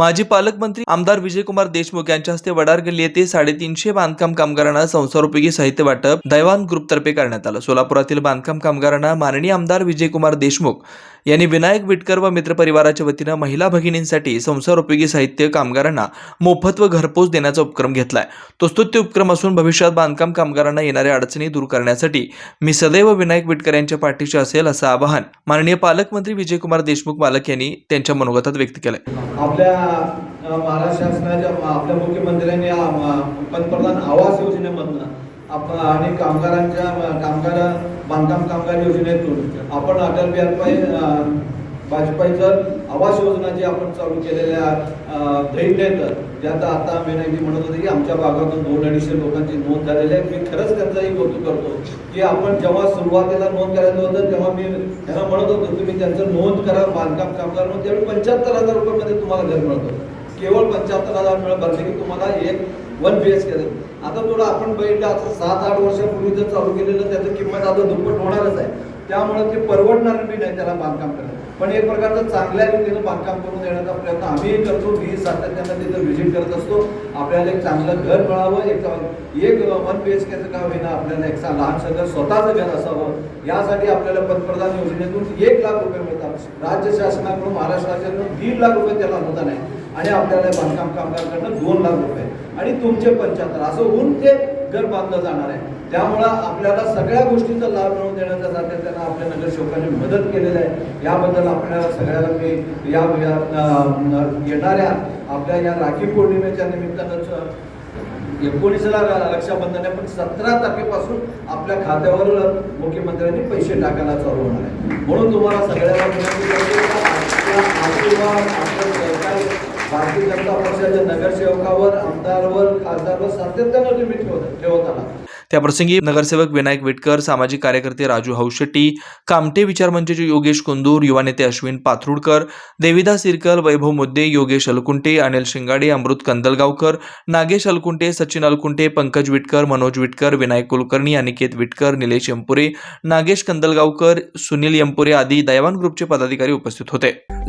माजी पालकमंत्री आमदार विजयकुमार देशमुख यांच्या हस्ते वडारगल्ली येथे साडेतीनशे बांधकाम कामगारांना संसारोपयोगी साहित्य वाटप दैवान ग्रुपतर्फे करण्यात आलं. सोलापुरातील बांधकाम कामगारांना माननीय आमदार विजयकुमार देशमुख यांनी विनायक विटकर व मित्रपरिवाराच्या वतीनं महिला भगिनींसाठी संसार उपयोगी साहित्य कामगारांना मोफत व घरपोच देण्याचा उपक्रम घेतलाय. तो स्तुत्य उपक्रम असून भविष्यात बांधकाम कामगारांना येणाऱ्या अडचणी दूर करण्यासाठी मी सदैव विनायक विटकर यांच्या पाठीशी असेल असं आवाहन माननीय पालकमंत्री विजयकुमार देशमुख पालक यांनी त्यांच्या मनोगतात व्यक्त केलंय. आपल्या महाराष्ट्र शासनाच्या आपल्या मुख्यमंत्र्यांनी पंतप्रधान आवास योजनेमधनं आणि कामगारांच्या कामगार बांधकाम कामगार योजनेतून आपण अटल बिहारी वाजपेयीचं आवास योजना जी आपण चालू केलेल्या अ, दैन्यात ज्यात आता विनायकजी म्हणत होते की आमच्या भागातून दोन अडीचशे लोकांची नोंद झालेली आहे. मी खरंच त्यांचंही कौतुक करतो की आपण जेव्हा सुरुवातीला नोंद करायचं होतं तेव्हा मी त्यांना म्हणत होतो तुम्ही त्यांचं नोंद करा बांधकाम कामगार म्हणून त्यावेळी पंच्याहत्तर हजार रुपयामध्ये तुम्हाला घर मिळत होतं. केवळ पंच्याहत्तर हजार मिळत भरले की तुम्हाला एक वन बी एच के आता थोडं आपण बघितलं आता सात आठ वर्षापूर्वी जर चालू केलेलं त्याचं किंमत आता दुप्पट होणारच आहे. त्यामुळे ते परवडणार बी नाही त्याला बांधकाम करणं पण एक प्रकारचं चांगल्या रीतीनं बांधकाम करून देण्याचा प्रयत्न आम्हीही करतो. मी सातत्यानं तिथं व्हिजिट करत असतो. आपल्याला एक चांगलं घर मिळावं एक चांगलं- एक वन बी एच केचं का होईना आपल्याला एक लहानसं घर स्वतःचं घर असावं. यासाठी आपल्याला पंतप्रधान योजनेतून एक लाख रुपये मिळतात. राज्य शासनाकडून महाराष्ट्र राज्याकडून दीड लाख रुपये त्याला अनुदान आहे आणि आपल्याला बांधकाम कामगारकडनं दोन लाख रुपये. आणि तुमचे पंच्याहत्तर. असं होऊन ते घर बांधलं जाणार आहे. त्यामुळं आपल्याला सगळ्या गोष्टीचा लाभ मिळवून देण्याच्या सातत्यानं आपल्या नगरसेवकांनी मदत केलेली आहे. याबद्दल आपल्या सगळ्याला मी या येणाऱ्या आपल्या या राखी पौर्णिमेच्या निमित्तानं एकोणीसला रक्षाबंधन आहे पण सतरा तारखेपासून आपल्या खात्यावर मुख्यमंत्र्यांनी पैसे टाकायला चालू होणार आहे. म्हणून तुम्हाला सगळ्याला विनंती करतो भारतीय जनता पक्षाच्या नगरसेवकावर आमदारवर खासदारवर सातत्यानं तुम्ही ठेवत त्याप्रसंगी नगरसेवक विनायक विटकर सामाजिक कार्यकर्ते राजू हौशेट्टी कामटे विचार मंचचे योगेश कुंदूर युवा नेते अश्विन पाथरुडकर देविदास सिरकल वैभव मुद्दे योगेश अलकुंटे अनिल शिंगाडे अमृत कंदलगावकर नागेश अलकुंटे सचिन अलकुंटे पंकज विटकर मनोज विटकर विनायक कुलकर्णी अनिकेत विटकर निलेश यंपुरे नागेश कंदलगावकर सुनील यंपुरे आदी दैवान ग्रुपचे पदाधिकारी उपस्थित होते.